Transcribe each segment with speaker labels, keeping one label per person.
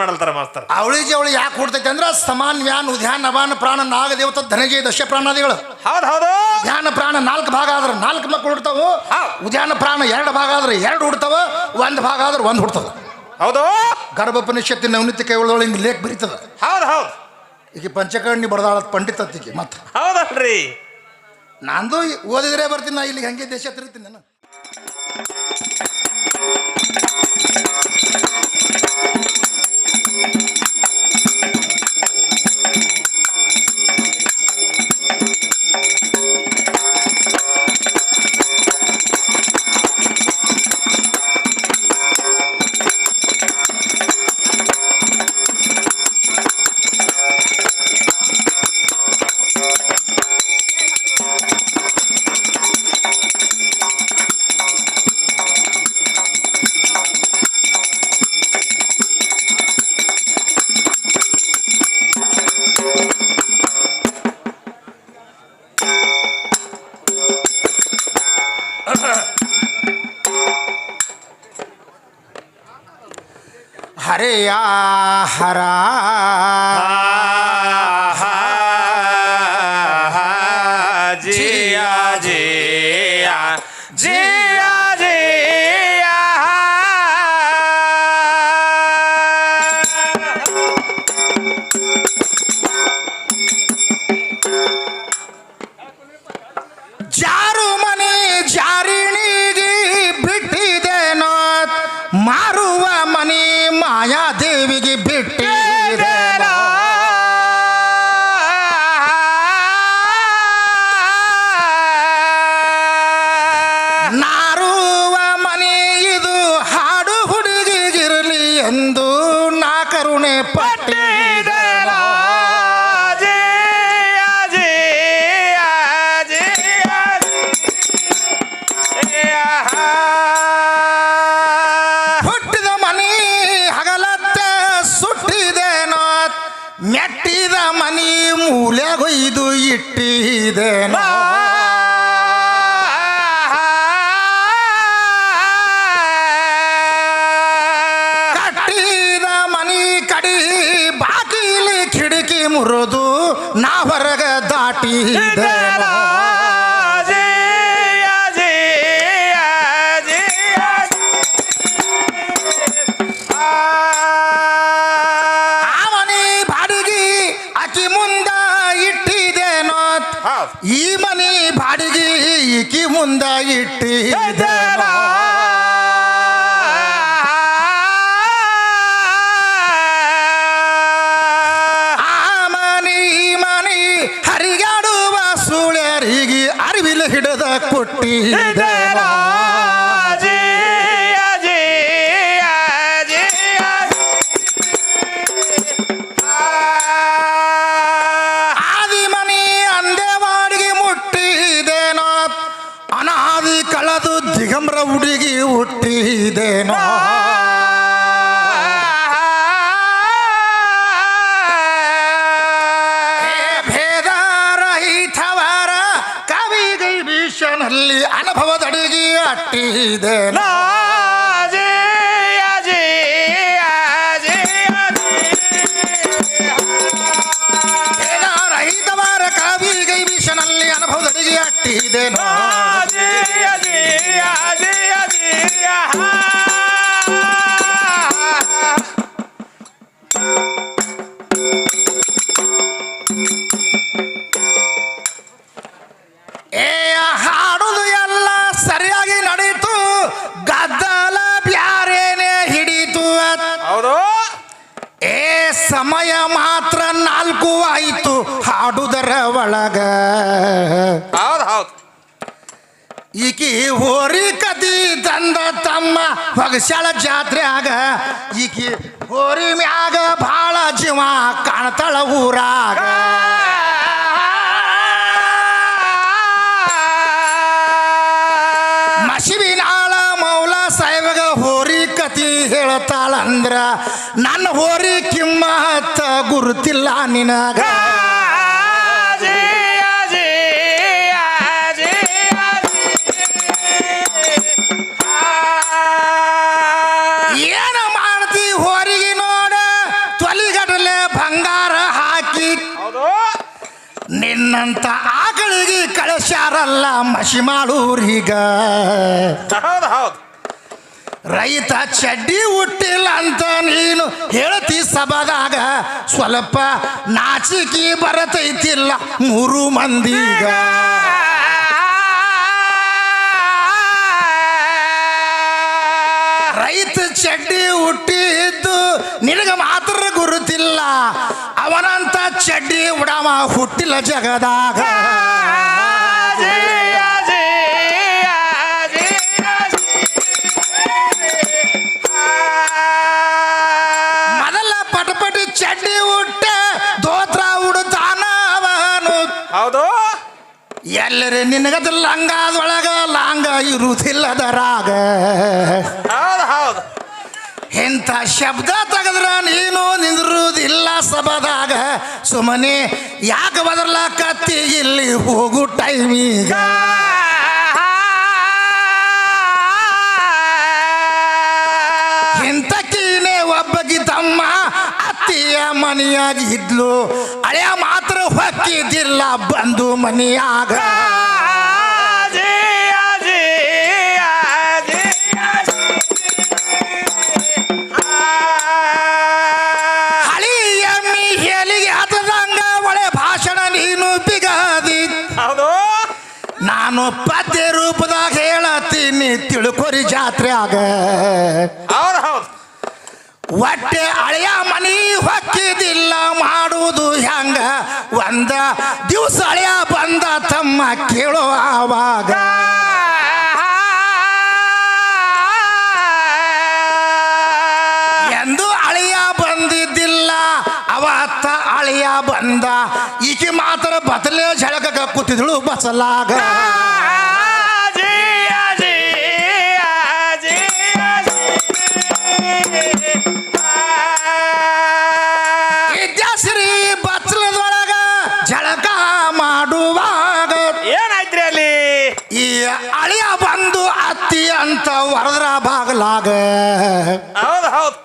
Speaker 1: ಮಾಡಲ್ತಾರ master
Speaker 2: ಅವಳಿ ಜವಳಿ ಯಾಕೆ ಹುಡ್ತೈತೆ ಅಂದ್ರೆ ಸಮಾನ್ ವ್ಯಾನ್ ಉದ್ಯಾನ ನವಾನ ಪ್ರಾಣ ನಾಗ ದೇವತ ಧನಜಯ ದಶ ಪ್ರಾಣಾದಿಗಳು.
Speaker 1: ಹೌದ್ ಹೌದು.
Speaker 2: ಧ್ಯಾನ ಪ್ರಾಣ ನಾಲ್ಕು ಭಾಗ ಆದ್ರೆ ನಾಲ್ಕು ಮಕ್ಕಳು ಹುಡ್ತಾವು. ಉದ್ಯಾನ ಪ್ರಾಣ ಎರಡು ಭಾಗ ಆದ್ರೆ ಎರಡು ಹುಡ್ತಾವ ಒಂದು ಭಾಗ ಆದ್ರೆ ಒಂದು ಹುಡ್ತದ
Speaker 1: ಹೌದು.
Speaker 2: ಗರ್ಭಪನಿಷತ್ತಿನ ನವನಿತ್ಯ ಕೈಗೊಳ್ಳೋಳು ಹಿಂಗೆ ಲೇಖ ಬರೀತದ.
Speaker 1: ಹೌದು ಹೌದು.
Speaker 2: ಈಗ ಪಂಚಕರ್ಣಿ ಬಡದಾಳ ಪಂಡಿತತ್ತಿಗೆ ಮತ್ತೆ
Speaker 1: ಹೌದಲ್ರಿ.
Speaker 2: ನಂದು ಓದಿದ್ರೆ ಬರ್ತೀನಿ ನಾ ಇಲ್ಲಿ ಹಂಗೆ ದೇಶ ತಿರುತ್ತೀನಿ ನಾನು. ಹರ ಇಟ್ಟಿದೇನೋ? ಕಟ್ಟಿದ ಮನಿ ಕಡಿ ಬಾಕಿಲಿ ಕಿಡಿಕಿ ಮುರಿದು ನಾ ಹೊರಗ ದಾಟಿದೇನೋ ಮುಂದ ಇಟ್ಟಿದೇನೋ ಆ ಮನಿ ಮನಿ ಹರಿಗಾಡುವ ಸುಳ್ಯರಿಗೆ ಅರಿವಿಲ್ ಹಿಡಿದ ಕೊಟ್ಟಿದ್ದೇನೋ ಅನುಭವದಡಿಗೆ ರೈತವಾರ ಕವಿಗೈ ಭೀಷಣಲ್ಲಿ ಅನುಭವದಡಿಗೆ ಅಟ್ಟಿದೇನೋ ಏ ಸಮಯ ಮಾತ್ರ ನಾಲ್ಕು ಆಯಿತು ಹಾಡುದರ ಒಳಗ.
Speaker 1: ಹೌದ್ ಹೌದ್.
Speaker 2: ಈಕಿ ಹೋರಿ ಕದಿ ತಂದ ತಮ್ಮ ಹೊಗಸಳ ಜಾತ್ರೆಯಾಗ ಈಕಿ ಹೋರಿ ಮ್ಯಾಗ ಭಾಳ ಜೀವ ಕಾಣ್ತಾಳ ಊರಾಗ. ಮಸಿಬಿನಾಳ ಇರ್ತಾಳ ಅಂದ್ರ ನನ್ನ ಹೋರಿ ಕಿಮ್ಮ ಹತ್ತ ಗುರುತಿಲ್ಲ ನಿನಗ. ಏನ ಮಾಡ್ತಿ ಹೋರಿಗೆ ನೋಡ ತೊಲಿಗಡಲೆ ಬಂಗಾರ ಹಾಕಿ. ನಿನ್ನಂತ ಆಕಳಿಗೆ ಕಳಿಸ್ಯಾರಲ್ಲ ಮಸಿ
Speaker 1: ಮಾಡುವ್ರೀಗ
Speaker 2: ರೈತ ಚಡ್ಡಿ ಉಟ್ಟ ಹುಟ್ಟಿಲ್ಲ ಅಂತ ನೀನು ಹೇಳ್ತಿ ಸಭಾದಾಗ. ಸ್ವಲ್ಪ ನಾಚಿಕೆ ಬರತೈತಿಲ್ಲ ಮೂರು ಮಂದಿಗ. ರೈತ ಚಡ್ಡಿ ಹುಟ್ಟಿದ್ದು ನಿನಗ ಮಾತ್ರ ಗುರುತಿಲ್ಲ. ಅವನಂತ ಚಡ್ಡಿ ಉಡಾಮ ಹುಟ್ಟಿಲ್ಲ ಜಗದಾಗ. ಎಲ್ಲರೇ ನಿನಗದ ಲಂಗಾದೊಳಗ ಲಾಂಗ ಇರುವುದಿಲ್ಲದರಾಗ
Speaker 1: ಹೌದು ಹೌದು.
Speaker 2: ಇಂಥ ಶಬ್ದ ತೆಗೆದ್ರ ನೀನು ನಿಂದಿರುವುದಿಲ್ಲ ಸಬದಾಗ ಸುಮ್ಮನೆ ಯಾಕೆ ಬದಲಾಕತ್ತಿ ಇಲ್ಲಿ ಹೋಗು ಟೈಮೀಗ ಇಂಥಕ್ಕೀನೇ ಒಬ್ಬಗಿ ತಮ್ಮ ಅತ್ತಿಯ ಮನೆಯಾಗಿದ್ಲು ಹಳೆಯ ಮಾತ್ರ ಬಂಧು ಬಂದು ಮನೆಯಾಗ. ನೀನು ಬಿಗಾದಿ.
Speaker 1: ಹೌದು.
Speaker 2: ನಾನು ಪದ್ಯ ರೂಪದಾಗ ಹೇಳತ್ತೀನಿ ತಿಳ್ಕೊರಿ ಜಾತ್ರೆ
Speaker 1: ಆಗ ಹೌದು.
Speaker 2: ಹೊಟ್ಟೆ ಹಳೆಯ ಮನಿ ಹೊಕ್ಕಿದಿಲ್ಲ ಮಾಡುವುದು ಹೆಂಗ ಒಂದ ದಿವಸ ಅಳಿಯ ಬಂದ ತಮ್ಮ ಕೇಳೋ ಆವಾಗ. ಎಂದು ಅಳಿಯ ಬಂದಿದ್ದಿಲ್ಲ, ಅವತ್ತ ಅಳಿಯ ಬಂದ. ಈಕೆ ಮಾತ್ರ ಬದಲೇ ಝಳಕ ಕೂತಿದ್ಳು, ಬಸಲಾಗ. ಬಾಗಲಾಗ
Speaker 1: ಹೌದು ಹೌದು.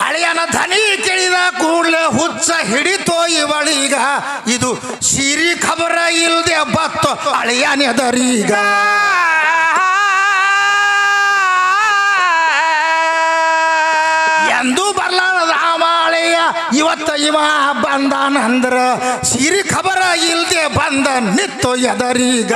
Speaker 2: ಅಳಿಯನ ಧನಿ ಕೇಳಿದ ಕೂಡಲೇ ಹುಚ್ಚ ಹಿಡಿತೋ ಇವಳೀಗ. ಇದು ಸಿರಿ ಖಬರ ಇಲ್ದೆ ಬತ್ತು ಅಳಿಯನೆದರೀಗ ಎಂದು ಬರ್ಲಾರದ ಅಳಿಯ ಇವತ್ತ ಇವ ಬಂದಾನಂದ್ರ ಸಿರಿ ಖಬರ ಇಲ್ದೆ ಬಂದ ನಿತ್ತು ಎದರೀಗ.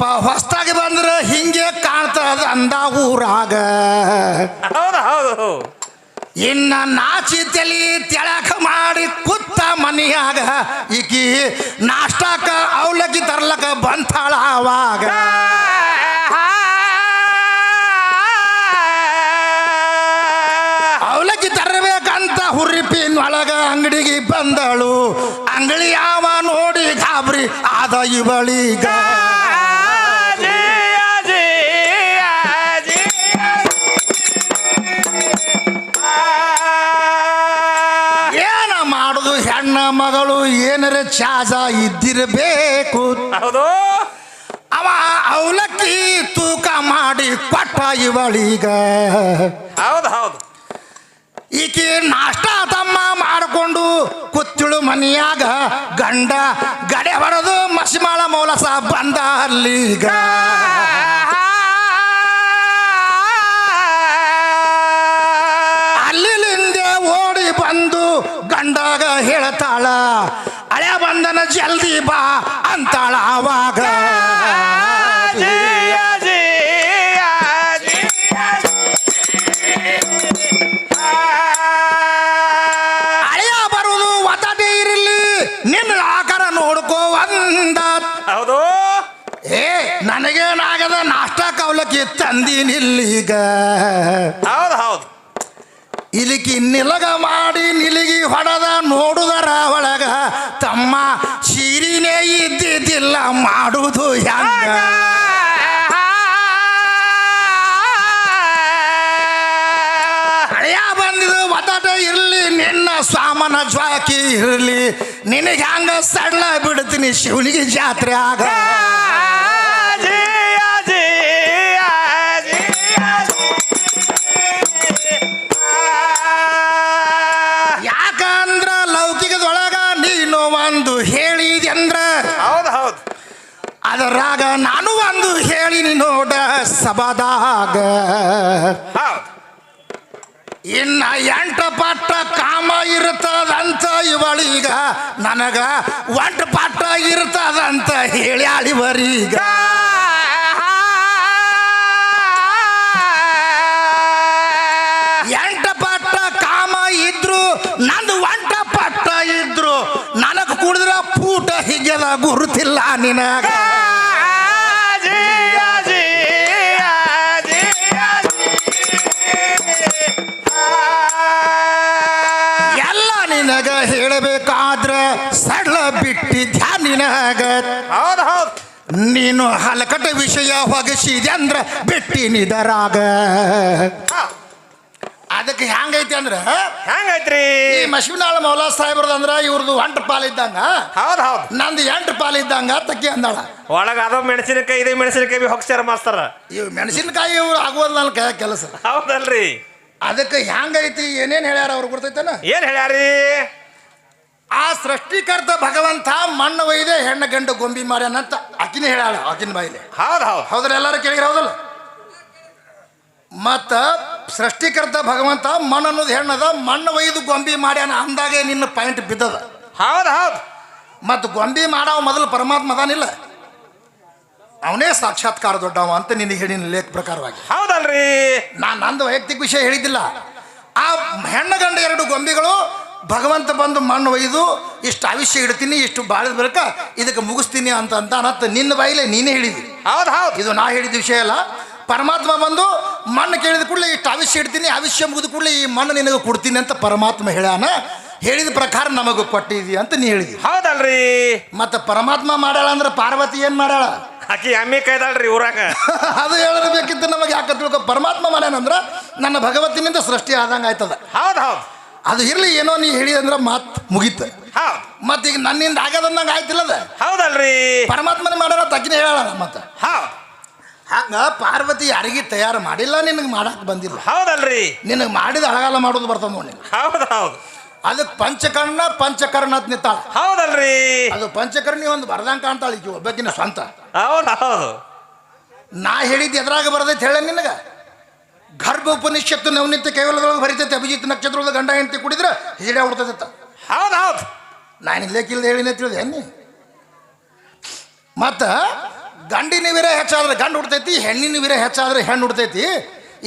Speaker 2: ಯಪ್ಪ ಹೊಸ್ತಾಗಿ ಬಂದ್ರೆ ಹಿಂಗೆ ಕಾಣ್ತದ ಅಂದ ಊರಾಗ.
Speaker 1: ಹೌದು ಹೌದು
Speaker 2: ಇನ್ನ ನಾಚಿ ತಲಿ ತೆಳಕ ಮಾಡಿ ಕುತ್ತ ಮನಿಯಾಗ ಈಕಿ ನಾಷ್ಟಾಕ ಅವಲಕ್ಕಿ ತರ್ಲಕ ಬಂತಾಳ ಅವಾಗ. ಅವಲಕ್ಕಿ ತರಬೇಕಂತ ಹುರಿಪಿನೊಳಗ ಅಂಗಡಿಗೆ ಬಂದಳು. ಅಂಗಡಿ ಯಾವ ನೋಡಿ ಗಾಬ್ರಿ ಆದ ಇವಳೀಗ. ಮಗಳು ಏನರ ಚಾಜ ಇದ್ದಿರಬೇಕು.
Speaker 1: ಹೌದು.
Speaker 2: ಅವ ಅವಲಕ್ಕಿ ತೂಕ ಮಾಡಿ ಕೊಟ್ಟ ಇವಳೀಗ.
Speaker 1: ಹೌದು ಹೌದು.
Speaker 2: ಈಕೆ ನಾಷ್ಟ ತಮ್ಮ ಮಾಡಿಕೊಂಡು ಕುತ್ತಿಳು ಮನಿಯಾಗ ಗಂಡ ಗಡೆ ಹೊಡೆದು ಮಸಿಮಾಳ ಮೌಲಸ ಬಂದ ಅಲ್ಲೀಗ. ಹಳೆ ಬಂದನ ಜಲ್ದಿ ಬಾ ಅಂತಾಳ ಆವಾಗ
Speaker 1: ಜಿಯ, ಜಿಯ, ಜಿಯ.
Speaker 2: ಹಳೆಯ ಬರುವುದು ಒತ್ತಟೆ ಇರಲಿ ನಿನ್ನ ಆಕಾರ ನೋಡ್ಕೋ ಒಂದ
Speaker 1: ಹೌದು.
Speaker 2: ಏ ನನಗೇನಾಗದ ನಾಷ್ಟ ಕವಲಕ್ಕಿ ತಂದಿನಿಲ್ಲೀಗ.
Speaker 1: ಹೌದು ಹೌದು.
Speaker 2: ಇಲಿಕಿ ನಿಲಗ ಮಾಡಿ ನಿಲಿಗಿ ಹೊಡೆದ ನೋಡುದರ ಒಳಗ ತಮ್ಮ ಸೀರಿನೇ ಇದ್ದಿದ್ದಿಲ್ಲ ಮಾಡುವುದು ಹೆಂಗ? ಹಳೆಯ ಬಂದಿದ್ದು ಒತ್ತಟ ಇರಲಿ, ನಿನ್ನ ಸ್ವಾಮನ ಜ್ವಾಕಿ ಇರಲಿ, ನಿನಗೆ ಹಂಗ ಸಡ್ಲ ಬಿಡ್ತೀನಿ ಶಿವನಿಗೆ ಜಾತ್ರೆ ಆಗ? ಅದರಾಗ ನಾನು ಒಂದು ಹೇಳಿನಿ ನೋಡ ಸಬದಾಗ ಇನ್ನ ಎಂಟು ಪಟ್ಟ ಕಾಮ ಇರ್ತದಂತ ಇವಳೀಗ. ನನಗ ಒಂಟ ಪಟ್ಟ ಇರ್ತದಂತ ಹೇಳ್ಯಾಳಿವರೀಗ. ಎಂಟು ಪಟ್ಟ ಕಾಮ ಇದ್ರು ನಂದು ಒಂಟ ಪಟ್ಟ ಇದ್ರು. ನನಗೆ ಕುಡಿದ್ರ ಪೂಟ ಹಿಗ್ಯದ ಗುರುತಿಲ್ಲ ನಿನಗ. ನೀನು ಹಲಕಟ ವಿಷಯ ಹೊಗಸಿದೆ ಅಂದ್ರೆ ಬಿಟ್ಟಿ ನಿದರಾಗ. ಅದಕ್ಕೆ ಹೆಂಗೈತಿ ಅಂದ್ರ?
Speaker 1: ಹೆಂಗೈತ್ರಿ
Speaker 2: ಈ ಮಶ್ವಿನಾಳ ಮೌಲಾ ಸಾಹೇಬ್ರದ ಅಂದ್ರ ಇವ್ರದ್ದು ಒಂಟ ಪಾಲಿದ್ದಂಗ
Speaker 1: ಹೌದು ಹೌದು.
Speaker 2: ನಂದು ಎಂಟು ಪಾಲಿದ್ದಂಗ ತಕ್ಕಿ ಅಂದಾಳ.
Speaker 1: ಒಳಗ ಅದು ಮೆಣಸಿನಕಾಯಿ ಇದೇ ಮೆಣಸಿನಕಾಯಿ ಹೊಕ್ಸ್ಯಾರ ಮಾಸ್ತಾರ. ಮಾಸ್ತರ
Speaker 2: ಇವ್ ಮೆಣಸಿನಕಾಯಿ ಇವ್ರು ಆಗೋದು ನನ್ನ ಕೈ ಕೆಲಸ.
Speaker 1: ಹೌದಲ್ರಿ.
Speaker 2: ಅದಕ್ಕೆ ಹೆಂಗೈತಿ ಏನೇನ್ ಹೇಳ್ಯಾರ ಅವ್ರು ಗೊತ್ತೈತನ
Speaker 1: ಏನ್ ಹೇಳ್ಯಾರಿ?
Speaker 2: ಆ ಸೃಷ್ಟಿಕರ್ತ ಭಗವಂತ ಮಣ್ಣು ಒಯ್ದೆ ಹೆಣ್ಣು ಗಂಡು ಗೊಂಬಿ ಮಾಡ್ಯಾನಂತ ಆಕಿನ ಹೇಳ್ಯಾಳ ಆಕಿನ ಬಾಯಿಲೆ.
Speaker 1: ಹೌದು ಹೌದು.
Speaker 2: ಹೌದ್ರ ಎಲ್ಲರೂ ಕೇಳಿರ ಹೌದಲ್ಲ? ಮತ್ತ ಸೃಷ್ಟಿಕರ್ತ ಭಗವಂತ ಮಣ್ಣು ಅನ್ನೋದು ಹೆಣ್ಣದ ಮಣ್ಣು ಒಯ್ದು ಗೊಂಬಿ ಮಾಡ್ಯಾನ ಅಂದಾಗೆ ನಿನ್ನ ಪಾಯಿಂಟ್ ಬಿದ್ದದ.
Speaker 1: ಹೌದು ಹೌದು.
Speaker 2: ಮತ್ತು ಗೊಂಬಿ ಮಾಡವ ಮೊದಲು ಪರಮಾತ್ಮ ಅದಾನಿಲ್ಲ. ಅವನೇ ಸಾಕ್ಷಾತ್ಕಾರ ದೊಡ್ಡವ ಅಂತ ನಿನಗೆ ಹೇಳಿನ ಲೇಖ ಪ್ರಕಾರವಾಗಿ.
Speaker 1: ಹೌದಲ್ರಿ.
Speaker 2: ನಾನು ನಂದು ವೈಯಕ್ತಿಕ ವಿಷಯ ಹೇಳಿದ್ದಿಲ್ಲ. ಆ ಹೆಣ್ಣು ಗಂಡ ಎರಡು ಗೊಂಬಿಗಳು ಭಗವಂತ ಬಂದು ಮಣ್ಣು ಒಯ್ದು ಇಷ್ಟು ಆವಿಷ್ಯ ಇಡ್ತೀನಿ ಇಷ್ಟು ಬಾಳಿದ ಬಳಿಕ ಇದಕ್ಕೆ ಮುಗಿಸ್ತೀನಿ ಅಂತ ಅಂತ ಅನ್ನತ್ತ ನಿನ್ನ ಬಾಯಿಲೆ ನೀನೇ ಹೇಳಿದಿ
Speaker 1: ಹೌದು ಹೌದು.
Speaker 2: ಇದು ನಾ ಹೇಳಿದ ವಿಷಯ ಅಲ್ಲ. ಪರಮಾತ್ಮ ಬಂದು ಮಣ್ಣು ಕೇಳಿದ ಕೂಡಲೇ ಇಷ್ಟು ಆವಿಷ್ಯ ಇಡ್ತೀನಿ ಆವಿಷ್ಯ ಮುಗಿದ ಕೂಡಲೇ ಈ ಮಣ್ಣು ನಿನಗೆ ಕೊಡ್ತೀನಿ ಅಂತ ಪರಮಾತ್ಮ ಹೇಳ್ಯಾನ. ಹೇಳಿದ ಪ್ರಕಾರ ನಮಗೆ ಕೊಟ್ಟಿದ್ವಿ ಅಂತ ನೀ ಹೇಳಿದಿ
Speaker 1: ಹೌದಲ್ರಿ.
Speaker 2: ಮತ್ತೆ ಪರಮಾತ್ಮ ಮಾಡ್ಯಾಳ ಅಂದ್ರೆ ಪಾರ್ವತಿ ಏನು ಮಾಡ್ಯಾಳ?
Speaker 1: ಆಕಿ ಅಮ್ಮಿ ಕೈದಾಳ್ರಿ ಊರಾಗ.
Speaker 2: ಅದು ಹೇಳಬೇಕಿತ್ತು ನಮಗೆ ಯಾಕೆ ತಿಳ್ಕೊ ಪರಮಾತ್ಮ ಮಾಡ್ಯಾನಂದ್ರೆ ನನ್ನ ಭಗವತಿನಿಂದ ಸೃಷ್ಟಿ ಆದಂಗೆ ಆಯ್ತದ
Speaker 1: ಹೌದು ಹೌದು.
Speaker 2: ಅದು ಇರಲಿ ಏನೋ ನೀ ಹೇಳಿ ಅಂದ್ರೆ ಮಾತು ಮುಗೀತು.
Speaker 1: ಹೌದು.
Speaker 2: ಮತ್ತೆ ಈಗ ನನ್ನಿಂದ ಆಗದಂದಂಗೆ ಆಯ್ತಿಲ್ಲದ
Speaker 1: ಹೌದಲ್ರಿ.
Speaker 2: ಪರಮಾತ್ಮನ ಮಾಡೋಣ ತಕ್ಕಿನ ಹೇಳ ಮತ್ತೆ.
Speaker 1: ಹೌದು.
Speaker 2: ಹಂಗ ಪಾರ್ವತಿ ಯಾರಿಗೆ ತಯಾರು ಮಾಡಿಲ್ಲ ನಿನಗೆ ಮಾಡಕ್ಕೆ ಬಂದಿಲ್ಲ.
Speaker 1: ಹೌದಲ್ರಿ.
Speaker 2: ನಿನಗೆ ಮಾಡಿದ ಹಳಗಾಲ ಮಾಡೋದು ಬರ್ತದೆ ನೋಡಿ
Speaker 1: ಹೌದು ಹೌದು.
Speaker 2: ಅದಕ್ಕೆ ಪಂಚಕರ್ಣ ಪಂಚಕರ್ಣ ಅಂತ ನಿಂತಾಳ.
Speaker 1: ಹೌದಲ್ರಿ.
Speaker 2: ಅದು ಪಂಚಕರ್ಣಿ ಒಂದು ಬರ್ದಂಗೆ ಕಾಣ್ತಾಳ ಈಕಿ ಒಬ್ಬಕಿನ ಸ್ವಂತ.
Speaker 1: ಹೌದು ಹೌದು.
Speaker 2: ನಾ ಹೇಳಿದ್ದು ಎದ್ರಾಗ ಬರ್ತೈತೆ ಹೇಳ ನಿನಗೆ? ಗರ್ಭ ಉಪನಿಷತ್ತು ನವನಿತ್ಯ ಕೇವಲ ಬರಿತೈತೆ ಅಭಿಜಿತ್ ನಕ್ಷತ್ರದೊಳಗೆ ಗಂಡ ಹೆಂಡತಿ ಕುಡಿದ್ರೆ ಹಿಜಡೆ ಹುಡ್ತೈತೆ
Speaker 1: ಹೌದು ಹೌದು.
Speaker 2: ನಾನು ಇಲ್ಲೇಕಿಲ್ದ ಹೇಳಿನ ತಿಳಿದೆ ಅನ್ನಿ ಮತ್ತು ಗಂಡಿನ ವೀರ ಹೆಚ್ಚಾದ್ರೆ ಗಂಡು ಹುಡ್ತೈತಿ ಹೆಣ್ಣಿನ ವೀರ ಹೆಚ್ಚಾದ್ರೆ ಹೆಣ್ಣು ಹುಡ್ತೈತಿ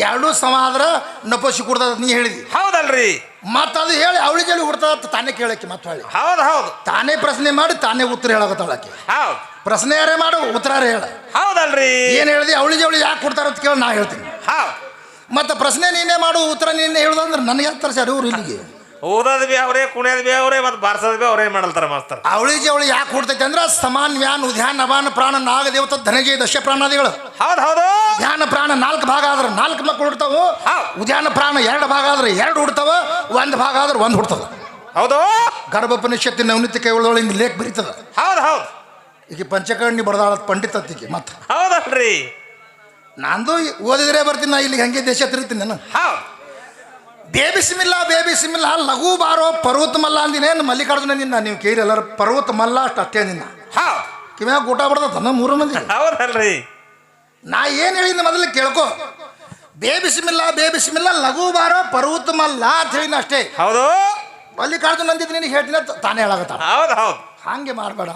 Speaker 2: ಎರಡೂ ಸಮ ಆದ್ರೆ ನಪಸಿ ಕೊಡ್ತದ ನೀ ಹೇಳಿದಿ.
Speaker 1: ಹೌದಲ್ರಿ.
Speaker 2: ಮತ್ತು ಅದು ಹೇಳಿ ಅವಳಿ ಜಲ್ಲಿ ಹುಡ್ತದ ತಾನೇ ಕೇಳಕ್ಕೆ ಮತ್ತೆ ಹೇಳಿ.
Speaker 1: ಹೌದು ಹೌದು.
Speaker 2: ತಾನೇ ಪ್ರಶ್ನೆ ಮಾಡಿ ತಾನೇ ಉತ್ತರ ಹೇಳಕತ್ತಾಳಕ್ಕೆ
Speaker 1: ಹೌದು.
Speaker 2: ಪ್ರಶ್ನೆ ಯಾರೇ ಮಾಡು ಉತ್ತರ ಹೇಳ.
Speaker 1: ಹೌದಲ್ರಿ.
Speaker 2: ಏನು ಹೇಳಿದಿ ಅವಳಿ ಜವಳಿ ಯಾಕೆ ಕೊಡ್ತಾರ ಅಂತ ಕೇಳಿ ನಾ ಹೇಳ್ತೀನಿ.
Speaker 1: ಹೌದು.
Speaker 2: ಮತ್ತು ಪ್ರಶ್ನೆ ನೀನೇ ಮಾಡು ಉತ್ತರ ನೀನೇ ಹೇಳುದಂದ್ರೆ ನನಗೆ ಯಾಕೆ ಸರ್ ಇವ್ರು ಇಲ್ಲಿಗೆ?
Speaker 1: ಓದೋದು ಬಿ ಅವರೇ ಕುಣಿಯೋದು ಬಿ ಅವರೇ ಮತ್ತು ಬಾರ್ಸೋದ್ ಬಿ ಅವರೇ ಮಾಡಲ್ತಾರೆ ಮಾಸ್ತರ್.
Speaker 2: ಅವಳಿ ಜವಳಿ ಯಾಕೆ ಕೊಡ್ತೈತೆ ಅಂದ್ರೆ ಸಮಾನ್ ವ್ಯಾನ್ ಉದ್ಯಾನ ನವಾನ ಪ್ರಾಣ ನಾಗ ದೇವತ ಧನಜಯ ದಶ ಪ್ರಾಣಾದಿಗಳು.
Speaker 1: ಹೌದು ಹೌದು.
Speaker 2: ಧ್ಯಾನ ಪ್ರಾಣ ನಾಲ್ಕು ಭಾಗ ಆದ್ರೆ ನಾಲ್ಕು ಮಕ್ಕಳು ಹುಡ್ತಾವು. ಉದ್ಯಾನ ಪ್ರಾಣ ಎರಡು ಭಾಗ ಆದ್ರೆ ಎರಡು ಹುಡ್ತಾವ ಒಂದು ಭಾಗ ಆದ್ರೆ ಒಂದು ಹುಡ್ತದ
Speaker 1: ಹೌದು.
Speaker 2: ಗರ್ಭಪನಿಷತ್ತಿನ ಉನ್ನತಿ ಕೈಗಳೊಳಗೆ ಹಿಂಗೆ ಲೇಖ ಬರೀತದ.
Speaker 1: ಹೌದು ಹೌದು.
Speaker 2: ಈಗ ಪಂಚಕರ್ಣಿ ಬಡದಾಳ ಪಂಡಿತತ್ತಿಗೆ ಮತ್ತೆ.
Speaker 1: ಹೌದಲ್ರಿ.
Speaker 2: ನಂದು ಓದಿದ್ರೆ ಬರ್ತೀನಿ ನಾ ಇಲ್ಲಿಗೆ ಹಂಗೆ ದೇಶ ತಿರುಗ್ತೀನಿ ನಾನು.
Speaker 1: ಹೌದು
Speaker 2: ಬೇಬಿಸಿಮಿಲ್ಲ ಬೇಬಿಸಿಮಿಲ್ಲ ಲಘು ಬಾರೋ ಪರ್ವತ ಮಲ್ಲ ಅಂದಿನೇನು ಮಲ್ಲಿಕಾರ್ಜುನ ನಿನ್ನ? ನೀವು ಕೇರಿ ಎಲ್ಲರೂ ಪರ್ವತ ಮಲ್ಲ ಅಷ್ಟು ಅಷ್ಟೇ ನಿನ್ನ.
Speaker 1: ಹೌದು
Speaker 2: ಕಿವ್ಯಾಗ ಊಟ ನಮ್ಮ ಮೂರು ಮಂದಿ.
Speaker 1: ಹೌದಲ್ರಿ.
Speaker 2: ನಾ ಏನು ಹೇಳಿದ ಮೊದಲು ಕೇಳ್ಕೊ. ಬೇಬಿಸಿಮಿಲ್ಲ ಬೇಬಿಸಿಮಿಲ್ಲ ಲಘು ಬಾರೋ ಪರ್ವತ ಮಲ್ಲ ಅಂತ ಹೇಳಿನ ಅಷ್ಟೇ.
Speaker 1: ಹೌದು.
Speaker 2: ಮಲ್ಲಿಕಾರ್ಜುನ ಅಂದಿದ್ದು ನಿನಗೆ ಹೇಳ್ತೀನಿ ತಾನೇ ಹೇಳಾಗತ್ತ
Speaker 1: ಹೌದು ಹೌದು.
Speaker 2: ಹಾಗೆ ಮಾಡಬೇಡ.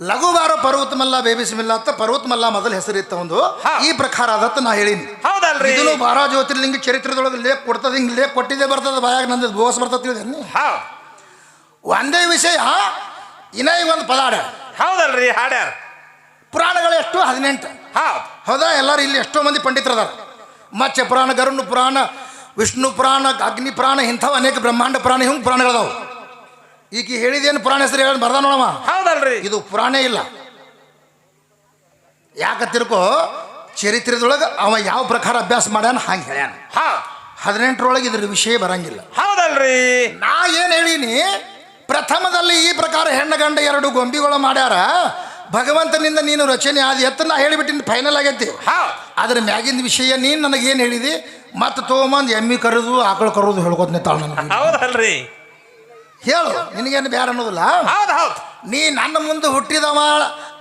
Speaker 2: ಲಘು ಬಾರೋ ಪರ್ವತ ಮಲ್ಲ ಬೇಬಿಸಿಮಿಲ್ಲ ಅಂತ ಪರ್ವತ ಮಲ್ಲ ಮೊದಲ ಹೆಸರಿತ್ತ ಒಂದು. ಈ ಪ್ರಕಾರ ಅದತ್ತ ನಾ ಹೇಳಿನಿ.
Speaker 1: ಹೌದಲ್ರಿ.
Speaker 2: ಇದನ್ನು ಬಾರ ಜ್ಯೋತಿರ್ಲಿಂಗ ಚರಿತ್ರದೊಳಗೆ ಲೇಖ ಕೊಡ್ತದ ಹಿಂಗೆ ಲೇಖ ಕೊಟ್ಟಿದ್ದೇ ಬರ್ತದ ಬಾಯಾಗ ನಂದು ಬೋಸ್ ಬರ್ತದ ಒಂದೇ ವಿಷಯ ಇನ್ನ ಈಗ ಒಂದು ಪದಾಡ.
Speaker 1: ಹೌದಲ್ರಿ ಹಾಡ್ಯಾರ.
Speaker 2: ಪುರಾಣಗಳು ಎಷ್ಟು ಹದಿನೆಂಟು.
Speaker 1: ಹೌದು
Speaker 2: ಹೌದಾ? ಎಲ್ಲರೂ ಇಲ್ಲಿ ಎಷ್ಟೋ ಮಂದಿ ಪಂಡಿತರದಾರ. ಮತ್ಸ್ಯ ಪುರಾಣ ಗರುಣ ಪುರಾಣ ವಿಷ್ಣು ಪುರಾಣ ಅಗ್ನಿ ಪುರಾಣ ಇಂಥವು ಅನೇಕ ಬ್ರಹ್ಮಾಂಡ ಪುರಾಣ ಹಿಂಗೆ ಪುರಾಣಗಳದಾವು. ಈಗ ಹೇಳಿದೇನು ಪುರಾಣ ಹೆಸರು ಹೇಳಿ ಬರ್ದ ನೋಡಮ್ಮ.
Speaker 1: ಹೌದಲ್ರಿ.
Speaker 2: ಇದು ಪುರಾಣ ಇಲ್ಲ. ಯಾಕ ತಿರ್ಕೋ ಚರಿತ್ರೆದೊಳಗೆ ಅವ ಯಾವ ಪ್ರಕಾರ ಅಭ್ಯಾಸ ಮಾಡ್ಯಾನ ಹಂಗೆ ಹೇಳ್ಯಾನ.
Speaker 1: ಹೌದು
Speaker 2: ಹದಿನೆಂಟರೊಳಗೆ ಇದ್ರ ವಿಷಯ ಬರಂಗಿಲ್ಲ.
Speaker 1: ಹೌದಲ್ರಿ.
Speaker 2: ನಾ ಏನು ಹೇಳೀನಿ ಪ್ರಥಮದಲ್ಲಿ ಈ ಪ್ರಕಾರ ಹೆಣ್ಣು ಗಂಡ ಎರಡು ಗೊಂಬಿಗಳು ಮಾಡ್ಯಾರ ಭಗವಂತನಿಂದ ನೀನು ರಚನೆ ಆದ ಎತ್ತ ನಾ ಹೇಳಿಬಿಟ್ಟಿನ ಫೈನಲ್ ಆಗೈತಿ. ಅದ್ರ ಮ್ಯಾಗಿನ ವಿಷಯ ನೀನು ನನಗೇನು ಹೇಳಿದಿ ಮತ್ತೆ ತೊಗೊಂಬಂದು ಎಮ್ಮಿ ಕರೆದು ಆಕಳು ಕರೋದು ಹೇಳ್ಕೊತ ತಾಳ ನನಗೆ
Speaker 1: ಹೌದಲ್ರಿ.
Speaker 2: ಹೇಳು ನಿನಗೇನು ಬೇರೆ ಅನ್ನೋದಿಲ್ಲ?
Speaker 1: ಹೌದು ಹೌದು.
Speaker 2: ನೀ ನನ್ನ ಮುಂದೆ ಹುಟ್ಟಿದವ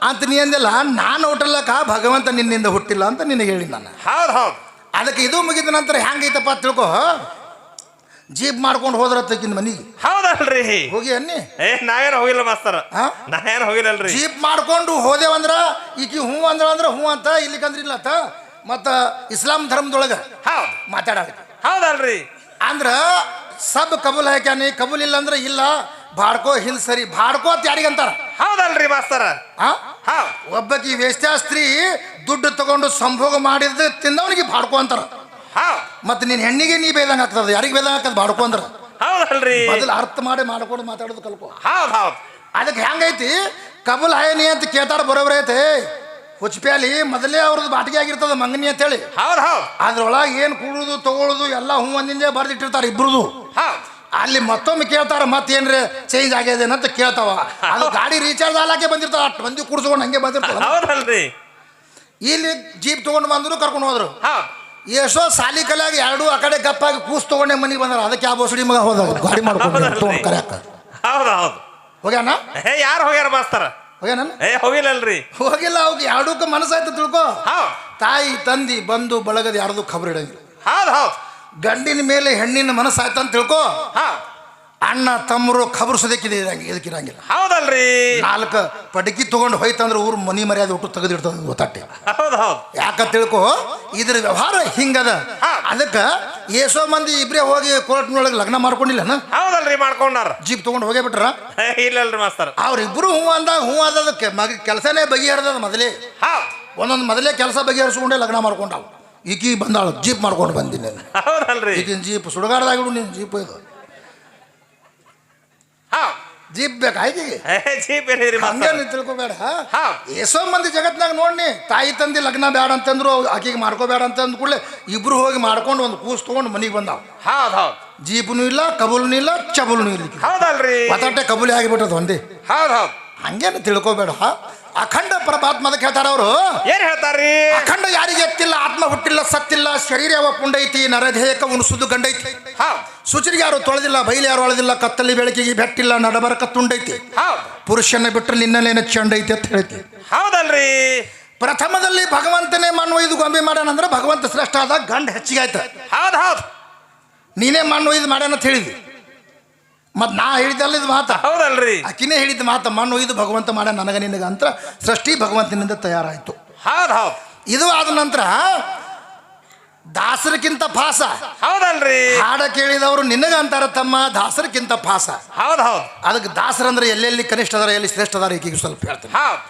Speaker 2: ಅಂತ ನೀ ಅಂದಿಲ್ಲ ನಾನು ಹುಟ್ಟಲಕ್ಕ ಭಗವಂತ ನಿನ್ನಿಂದ ಹುಟ್ಟಿಲ್ಲ ಅಂತ ನಿನಗೆ ಹೇಳಿ ನಾನು.
Speaker 1: ಹೌದು ಹೌದು.
Speaker 2: ಅದಕ್ಕೆ ಇದು ಮುಗಿದ ನಂತರ ಹೆಂಗೈತಪ್ಪ ತಿಳ್ಕೊ. ಜೀಪ್ ಮಾಡ್ಕೊಂಡು ಹೋದ್ರ ತಕ್ಕಿನ ಮನೆಗೆ.
Speaker 1: ಹೌದಲ್ರಿ.
Speaker 2: ಹೋಗಿ ಅನ್ನಿ.
Speaker 1: ಏ ನಾವೇನು ಹೋಗಿಲ್ಲ ಮಾಸ್ತರ. ನಾವೇನು ಹೋಗಿಲ್ಲಲ್ರಿ.
Speaker 2: ಜೀಪ್ ಮಾಡ್ಕೊಂಡು ಹೋದೇವಂದ್ರ ಈಕಿ ಹ್ಞೂ ಅಂದ್ರ ಅಂದ್ರೆ ಹ್ಞೂ ಅಂತ ಇಲ್ಲಿಕಂದ್ರ ಇಲ್ಲತ್ತ ಮತ್ತ ಇಸ್ಲಾಂ ಧರ್ಮದೊಳಗೆ
Speaker 1: ಹೌದು.
Speaker 2: ಮಾತಾಡ
Speaker 1: ಹೌದಲ್ರಿ.
Speaker 2: ಅಂದ್ರ ಸಬ್ ಕಬೂಲ್ ಹಾಕ್ಯಾನಿ ಕಬೂಲ್ ಇಲ್ಲ ಅಂದ್ರೆ ಇಲ್ಲ ಬಾಡ್ಕೋ ಹಿಲ್ ಸರಿ ಬಾಡ್ಕೋ ಅಂತ ಯಾರಿಗಂತಾರ
Speaker 1: ಹೌದಲ್ರಿ ಮಾಸ್ತರ.
Speaker 2: ಒಬ್ಬಕಿ ವೇಷ್ಟ್ಯಾ ಸ್ತ್ರೀ ದುಡ್ಡು ತಗೊಂಡು ಸಂಭೋಗ ಮಾಡಿದ್ ತಿಂದವನಿಗೆ ಬಾಡ್ಕೋ ಅಂತಾರ.
Speaker 1: ಮತ್
Speaker 2: ಮತ್ತೆ ನಿನ್ನ ಹೆಣ್ಣಿಗೆ ನೀ ಬೇದಂಗ ಆಗ್ತದ ಯಾರಿಗೆ ಬೇದಂಗ ಆಗ್ತದ ಬಾಡ್ಕೋ ಅಂದ್ರ?
Speaker 1: ಹೌದಲ್ರಿ.
Speaker 2: ಮೊದಲು ಅರ್ಥ ಮಾಡಿ ಮಾಡ್ಕೊಂಡು ಮಾತಾಡೋದು ಕಲ್ಕೋ.
Speaker 1: ಹೌದ್ ಹೌದ್.
Speaker 2: ಅದಕ್ಕೆ ಹೆಂಗೈತಿ? ಕಬುಲ್ ಹಾಯನಿ ಅಂತ ಕೇತಾರ ಬರೋಬ್ರ ಐತೆ. ಹುಚ್ಪ್ಯಾಲಿ ಮೊದಲೇ ಅವ್ರದ್ದು ಬಾಟಿಗೆ ಆಗಿರ್ತದ ಮಂಗನಿ ಅಂತೇಳಿ.
Speaker 1: ಹೌದ್ ಹೌದ್.
Speaker 2: ಅದ್ರೊಳಗೆ ಏನು ಕೂಡುದು ತಗೊಳುದು ಎಲ್ಲ ಹೂ ಒಂದಿಂದೇ ಬರ್ದಿಟ್ಟಿರ್ತಾರೆ ಇಬ್ರದು.
Speaker 1: ಹೌದ್.
Speaker 2: ಅಲ್ಲಿ ಮತ್ತೊಮ್ಮೆ ಕೇಳ್ತಾರ ಮತ್ತೇನ್ರಿ ಚೇಂಜ್ ಆಗ್ಯದೇನಂತ ಕೇಳ್ತಾವ. ಅದು ಗಾಡಿ ರೀಚಾರ್ಜ್ ಆಲಾಕೆ ಬಂದಿರ್ತಾವ ಅಷ್ಟು ಮಂದಿ ಕುಡ್ಸ್ಕೊಂಡು ಹಂಗೆ ಬಂದಿರ್ತಾವ
Speaker 1: ಹೌದಲ್ರಿ.
Speaker 2: ಇಲ್ಲಿ ಜೀಪ್ ತೊಗೊಂಡು ಬಂದ್ರು ಕರ್ಕೊಂಡು ಹೋದ್ರು.
Speaker 1: ಹೌದ್.
Speaker 2: ಎಷ್ಟೋ ಸಾಲಿ ಕಲ್ಯಾಗ ಎರಡು ಆ ಕಡೆ ಗಪ್ಪಾಗಿ ಕೂಸ್ ತಗೊಂಡೆ ಮನೆಗೆ ಬಂದ್ರ. ಅದಕ್ಕೆ ಆ ಬಸಡಿ ಮಗ ಹೋದ ಗಾಡಿ ಮಾಡ್ಕೊಂಡು
Speaker 1: ಹೌದ್ ಹೌದ್
Speaker 2: ಹೋಗ್ಯಾನ?
Speaker 1: ಏ ಯಾರು ಹೋಗ್ಯಾರ ಮಾಸ್ತರ?
Speaker 2: ಹೋಗ್ಯಾನ?
Speaker 1: ಏ ಹೋಗಿಲ್ಲಲ್ರಿ.
Speaker 2: ಹೋಗಿಲ್ಲ ಅವ್ಗೆ ಎರಡಕ್ಕೂ ಮನಸ್ಸಾಯ್ತು ತಿಳ್ಕೊ. ತಾಯಿ ತಂದಿ ಬಂದು ಬಳಗದ ಯಾರ್ದು ಖಬರ್ ಇಡಂಗಿಲ್ಲ.
Speaker 1: ಹೌದು ಹೌದ್.
Speaker 2: ಗಂಡಿನ ಮೇಲೆ ಹೆಣ್ಣಿನ ಮನಸ್ಸು ಅಂತ ತಿಳ್ಕೊ. ಅಣ್ಣ ತಮ್ಮರು ಖಬರ್ ಸದಕ್ಕಿದೆ ಇದಕ್ಕಿರಂಗಿಲ್ಲ
Speaker 1: ಹೌದಲ್ರಿ.
Speaker 2: ನಾಲ್ಕು ಪಟಕಿ ತಗೊಂಡು ಹೋಯ್ತಂದ್ರೆ ಊರು ಮನಿ ಮರ್ಯಾದೆ ಒಟ್ಟು ತೆಗೆದಿಡ್ತದ ಗೊತ್ತಾಟೆ
Speaker 1: ಹೌದ್ ಹೌದ್.
Speaker 2: ಯಾಕ ತಿಳ್ಕೊ? ಇದ್ರ ವ್ಯವಹಾರ ಹಿಂಗದ. ಅದಕ್ಕ ಏಸೋ ಮಂದಿ ಇಬ್ರೇ ಹೋಗಿ ಕೋರ್ಟ್ನೊಳಗೆ ಲಗ್ನ ಮಾಡ್ಕೊಂಡಿಲ್ಲನ?
Speaker 1: ಹೌದಲ್ರಿ ಮಾಡ್ಕೊಂಡಾರ.
Speaker 2: ಜೀಪ್ ತಗೊಂಡು ಹೋಗೇ ಬಿಟ್ರ?
Speaker 1: ಇಲ್ಲಲ್ರಿ ಮಾಸ್ತರ್.
Speaker 2: ಅವ್ರಿಬ್ರು ಹೂ ಅಂದ ಹೂ ಅದಕ್ಕೆ ಮಗ ಕೆಲಸನೇ ಬಗೆಹರಿದ ಮೊದಲೇ. ಒಂದೊಂದು ಮೊದಲೇ ಕೆಲಸ ಬಗೆಹರಿಸ್ಕೊಂಡೇ ಲಗ್ನ ಮಾಡ್ಕೊಂಡಾವ. ಈಕಿ ಬಂದಾಳು ಜೀಪ್ ಮಾಡ್ಕೊಂಡು ಬಂದಿನಿ ನಾನು.
Speaker 1: ಹೌದಲ್ರಿ.
Speaker 2: ಈಗಿನ ಜೀಪ್ ಸುಡುಗಾಡ್ದಾಗಿಡು ನೀನು ಜೀಪ್ ಇದು. ಜೀಪ್ ಬೇಕಾ
Speaker 1: ಜೀಪ್ ಏನಿದ್ರಿ ಮಾಸ್ತರ
Speaker 2: ಹಂಗೇನು ತಿಳ್ಕೊಬೇಡ ಎಷ್ಟೋ ಮಂದಿ ಜಗತ್ನಾಗ ನೋಡ್ನಿ ತಾಯಿ ತಂದೆ ಲಗ್ನ ಬೇಡ ಅಂತಂದ್ರು ಆಕಿಗೆ ಮಾಡ್ಕೋಬೇಡ ಅಂತ ಅಂದ ಕೂಡಲೇ ಇಬ್ರು ಹೋಗಿ ಮಾಡ್ಕೊಂಡು ಒಂದು ಕೂಸ್ ತೊಗೊಂಡು ಮನೆಗೆ ಬಂದಾವ.
Speaker 1: ಹೌದ್ ಹೌದು.
Speaker 2: ಜೀಪ್ನು ಇಲ್ಲ ಕಬೂಲ್ನು ಇಲ್ಲ ಚಬಲ್ನು ಇಲ್ಲ ಮತ್ತೆ
Speaker 1: ಹೌದಲ್ರಿ.
Speaker 2: ಒತ್ತಾಟೆ ಕಬೂಲಿ ಆಗಿಬಿಟ್ಟದ ಒಂದೇ.
Speaker 1: ಹೌದ್ ಹೌದ್.
Speaker 2: ಹಂಗೇನು ತಿಳ್ಕೊಬೇಡ ಅಖಂಡ ಪರಮಾತ್ಮದ ಹೇಳ್ತಾರ ಅವರು.
Speaker 1: ಏನ್ ಹೇಳ್ತಾರ್ರಿ?
Speaker 2: ಅಖಂಡ ಯಾರಿಗೆ ಎತ್ತಿಲ್ಲ ಆತ್ಮ ಹುಟ್ಟಿಲ್ಲ ಸತ್ತಿಲ್ಲ ಶರೀರ ಯಾವ ಪುಂಡೈತಿ ನರದೇಹಕ ಉಣಸುದು ಗಂಡೈತಿ. ಸುಚಿರಿಗೆ ಯಾರು ತೊಳೆದಿಲ್ಲ ಬೈಲಿ ಯಾರು ಒಳದಿಲ್ಲ ಕತ್ತಲ್ಲಿ ಬೆಳಕಿಗೆ ಬೆಟ್ಟಿಲ್ಲ ನಡಬರಕ ತುಂಡೈತಿ. ಪುರುಷನ ಬಿಟ್ಟರೆ ನಿನ್ನಲೇನ ಚಂಡೈತಿ ಅಂತ ಹೇಳ್ತಿ.
Speaker 1: ಹೌದಲ್ರಿ.
Speaker 2: ಪ್ರಥಮದಲ್ಲಿ ಭಗವಂತನೇ ಮಣ್ಣು ಒಯ್ದು ಗೊಂಬೆ ಮಾಡ್ಯಾನಂದ್ರೆ ಭಗವಂತ ಶ್ರೇಷ್ಠ ಆದ ಗಂಡ ಹೆಚ್ಚಿಗೆ ಆಯ್ತ.
Speaker 1: ಹೌದ್ ಹೌದ್.
Speaker 2: ನೀನೇ ಮಣ್ಣು ಒಯ್ದು ಮಾಡ್ಯಾನ ಅಂತ ಹೇಳಿದ್ವಿ. ಮತ್ತು ನಾ ಹೇಳಿದ್ದಲ್ಲ ಇದು ಮಾತ. ಆಕಿನೇ
Speaker 1: ಅಕಿನೇ
Speaker 2: ಹೇಳಿದ ಮಾತ ಮಣ್ಣು ಇದು ಭಗವಂತ ಮಾಡ ನನಗೆ ನಿನಗೆ ಅಂತ ಸೃಷ್ಟಿ ಭಗವಂತನಿಂದ ತಯಾರಾಯಿತು.
Speaker 1: ಹೌದು ಹೌದ್.
Speaker 2: ಇದು ಆದ ನಂತರ ದಾಸರಕ್ಕಿಂತ ಫಾಸ
Speaker 1: ಹೌದಲ್ರಿ.
Speaker 2: ಹಾಡ ಕೇಳಿದವರು ನಿನಗ ಅಂತಾರ ತಮ್ಮ ದಾಸರಕ್ಕಿಂತ ಫಾಸ
Speaker 1: ಹೌದು ಹೌದು.
Speaker 2: ಅದಕ್ಕೆ ದಾಸರಂದ್ರೆ ಎಲ್ಲೆಲ್ಲಿ ಕನಿಷ್ಠ ಅದಾರ ಎಲ್ಲಿ ಶ್ರೇಷ್ಠ ಅದಾರ ಈಗೀಗ ಸ್ವಲ್ಪ ಹೇಳ್ತೀನಿ.
Speaker 1: ಹೌದ್.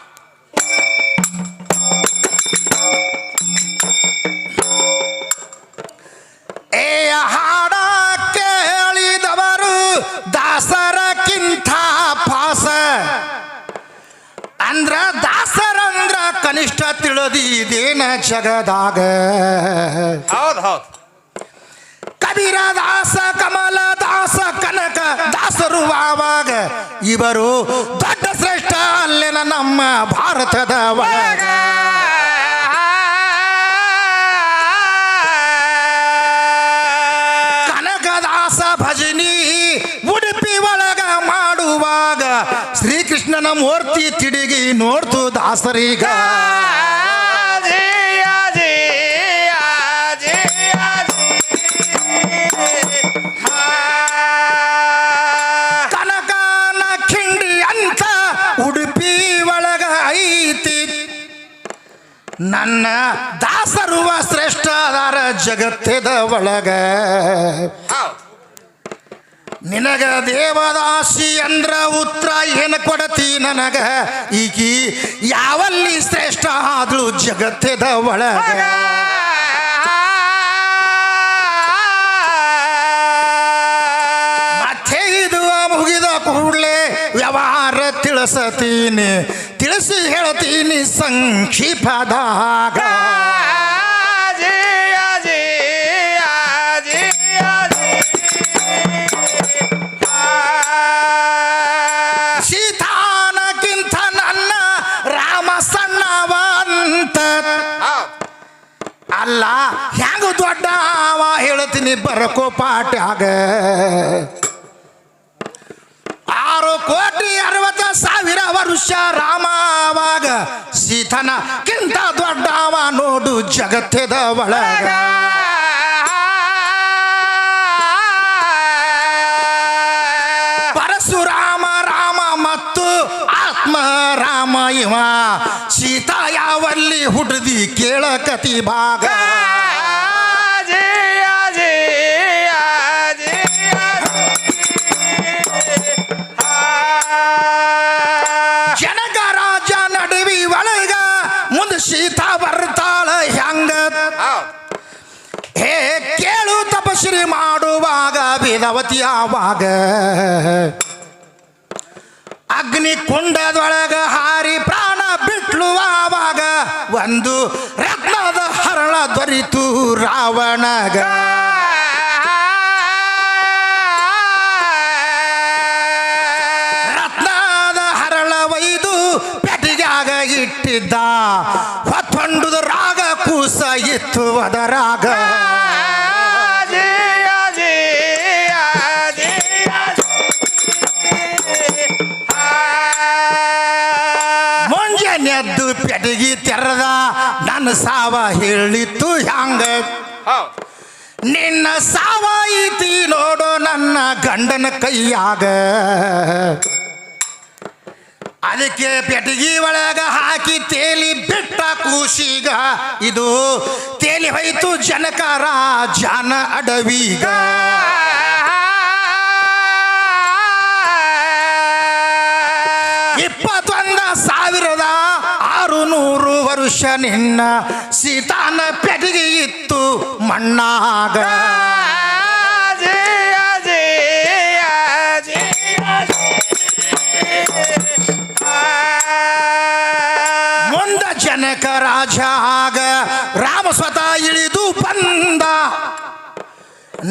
Speaker 2: ಏ ಹಾಡ ದಾಸರಕ್ಕಿಂತ ಪಾಸ. ಅಂದ್ರ ದಾಸರಂದ್ರ ಕನಿಷ್ಠ ತಿಳಿದಿದೇನ ಜಗದಾಗ.
Speaker 1: ಹೌದ್ ಹೌದ್.
Speaker 2: ಕಬೀರ ದಾಸ ಕಮಲ ದಾಸ ಕನಕ ದಾಸರು ಆವಾಗ ಇವರು ದೊಡ್ಡ ಶ್ರೇಷ್ಠ ಅಲ್ಲೆನ ನಮ್ಮ ಭಾರತದ ಒಳಗ. ಶ್ರೀಕೃಷ್ಣನ ಮೂರ್ತಿ ತಿಡಿಗಿ ನೋಡ್ತು ದಾಸರೀಗ. ಕನಕನ ಖಿಂಡಿ ಅಂತ ಉಡುಪಿ ಒಳಗ ಐತಿ. ನನ್ನ ದಾಸರುವ ಶ್ರೇಷ್ಠ ಅದಾರ ಜಗತ್ತದ ಒಳಗ. ನಿನಗ ದೇವದಾಸಿ ಅಂದ್ರ ಉತ್ತರ ಏನು ಕೊಡತಿ ನನಗ? ಈಗಿ ಯಾವಲ್ಲಿ ಶ್ರೇಷ್ಠ ಆದ್ಳು ಜಗತ್ತದ ಒಳಗ? ಮತ್ತೆ ಇದು ಮುಗಿದ ಕೂಡಲೇ ವ್ಯವಹಾರ ತಿಳಿಸತೀನಿ. ತಿಳಿಸಿ ಹೇಳ್ತೀನಿ ಸಂಕ್ಷಿಪದಾಗ ಅಲ್ಲ. ಹೆಂಗ ದೊಡ್ಡ ಅವ ಹೇಳ್ತೀನಿ, ಬರಕೋ ಪಾಟ್ಯಾಗ ಆರು ಕೋಟಿ ಅರವತ್ತ ಸಾವಿರ ವರುಷ ರಾಮವಾಗ ಸೀತನ ಕಿಂತ ದೊಡ್ಡವ ನೋಡು ಜಗತ್ತದ ಒಳಗ. ಪರಶುರಾಮ, ರಾಮ ಮತ್ತು ಆತ್ಮ ರಾಮ ಇವ. ಸೀತಾ ಯಾವಲ್ಲಿ ಹುಡ್ದಿ ಕೇಳಕತಿ ಭಾಗ. ಸೀತಾ ಬರ್ತಾಳ ಹೆಂಗ ಹೇ. ಕೇಳು ತಪಶ್ರೀ ಮಾಡುವಾಗ ವೇದವತಿ ಆವಾಗ. ಅಗ್ನಿ ಕುಂಡದೊಳಗ ಹಾರಿ ಪ್ರಾಣ ಆವಾಗ ಒಂದು ರತ್ನದ ಹರಳ ದೊರಿತು ರಾವಣಗ. ರತ್ನದ ಹರಳ ಒಯ್ದು ಪೆಟ್ಟಿಗ್ಯಾಗ ಇಟ್ಟಿದ್ದ. ಹೊತ್ತೊಂಡುದ ರಾಗ ಕೂಸ ಇತ್ತು ಅದರಾಗ ಮುಂಜಾನೆದ್ದು ಪೆಟಗಿ ತೆರದ ನನ್ನ ಸಾವ ಹೇಳಿತ್ತು ಹ್ಯಾಂಗ? ನಿನ್ನ ಸಾವ ಐತಿ ನೋಡು ನನ್ನ ಗಂಡನ ಕೈಯಾಗ. ಅದಕ್ಕೆ ಪೆಟಗಿ ಒಳಗ ಹಾಕಿ ತೇಲಿ ಬಿಟ್ಟ ಕೂಸಿಗ ಇದು ತೇಲಿ ಹೋಯ್ತು ಜನಕರ ಜನ ಅಡವಿಗ. ಇಪ್ಪತ್ತೊಂದ ಸಾವಿರದ ಆರು ನೂರು ವರ್ಷ ನಿನ್ನ ಸೀತಾನ ಪೆಟಿಗೆ ಇತ್ತು ಮಣ್ಣಾಗ. ಮುಂದ ಜನಕ ರಾಜ ಆಗ ರಾಮ ಸ್ವತಃ ಇಳಿದು ಬಂದ.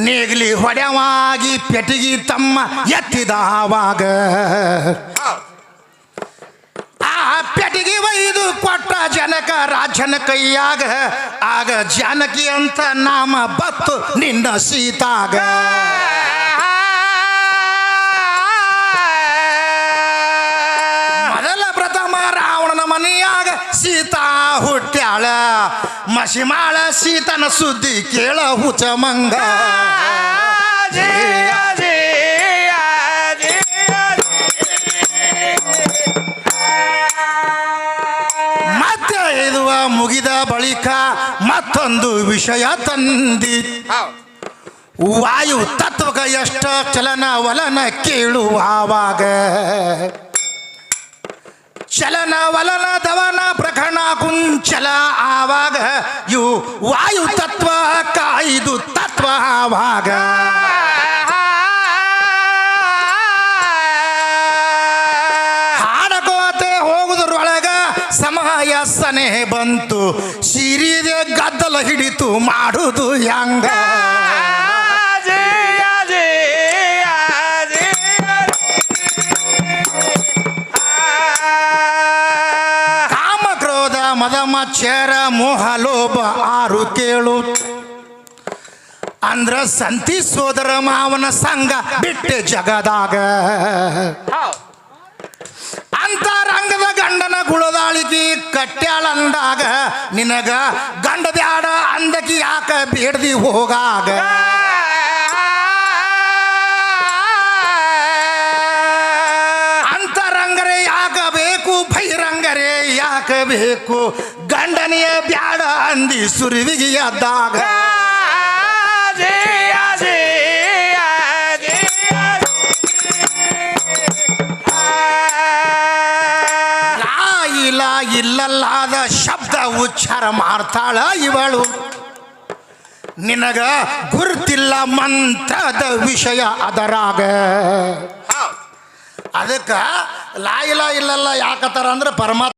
Speaker 2: ನೇಗ್ಲಿ ಹೊಡೆವಾಗಿ ಪೆಟಿಗಿ ತಮ್ಮ ಎತ್ತಿದ ಆವಾಗ. ಆ ಪೆಟ್ಟಿಗೆ ಒಯ್ದು ಕೊಟ್ಟ ಜನಕ ರಾಜನ ಕೈಯಾಗ. ಆಗ ಜಾನಕಿ ಅಂತ ನಾಮ ಬತ್ತು ನಿನ್ನ ಸೀತಾಗ. ಮೊದಲ ಪ್ರಥಮ ರಾವಣನ ಮನೆಯಾಗ ಸೀತಾ ಹುಟ್ಟ್ಯಾಳ. ಮಸಿಮಾಳ ಸೀತನ ಸುದ್ದಿ ಕೇಳ ಹುಚ ಮಂಗ. ಮುಗಿದ ಬಳಿಕ ಮತ್ತೊಂದು ವಿಷಯ ತಂದಿ. ವಾಯು ತತ್ವಕ ಎಷ್ಟ ಚಲನ ವಲನ ಕೇಳುವಾಗ ಚಲನ ವಲನ ದವನ ಪ್ರಕರಣ ಕುಂಚಲ ಆವಾಗ. ಯು ವಾಯು ತತ್ವ ಕಾಯ್ದು ತತ್ವ ಆವಾಗ. ಮಾಡುದು ಹೆಂಗ? ಕಾಮ ಕ್ರೋಧ ಮದ ಮಚ್ಚರ ಮೋಹ ಲೋಭ ಆರು ಕೇಳು. ಅಂದ್ರ ಸಂತಿ ಸೋದರ ಮಾವನ ಸಂಘ ಬಿಟ್ಟೆ ಜಗದಾಗ. ಗುಳದಾಳಿಗೆ ಕಟ್ಟ್ಯಾಳಂದಾಗ ನಿನಗ ಗಂಡ ಬ್ಯಾಡ ಅಂದಕಿ ಯಾಕ ಬೇಡ್ದಿ ಹೋಗಾಗ? ಅಂತರಂಗರೇ ಯಾಕ ಬೇಕು ಭೈರಂಗರೇ ಯಾಕ ಬೇಕು? ಗಂಡನೆಯ ಬ್ಯಾಡ ಅಂದಿ ಸುರುವಿಗೆ ಎದ್ದಾಗ. ಇಲ್ಲಲ್ಲಾದ ಶಬ್ದ ಉಚ್ಚಾರ ಮಾಡ್ತಾಳ ಇವಳು. ನಿನಗ ಗುರ್ತಿಲ್ಲ ಮಂತ್ರದ ವಿಷಯ ಅದರಾಗ. ಅದಕ್ಕೆ ಲಾಯಿಲ ಇಲ್ಲ ಇಲ್ಲಲ್ಲ ಯಾಕತ್ತಾರ ಅಂದ್ರೆ ಪರಮಾತ್ಮ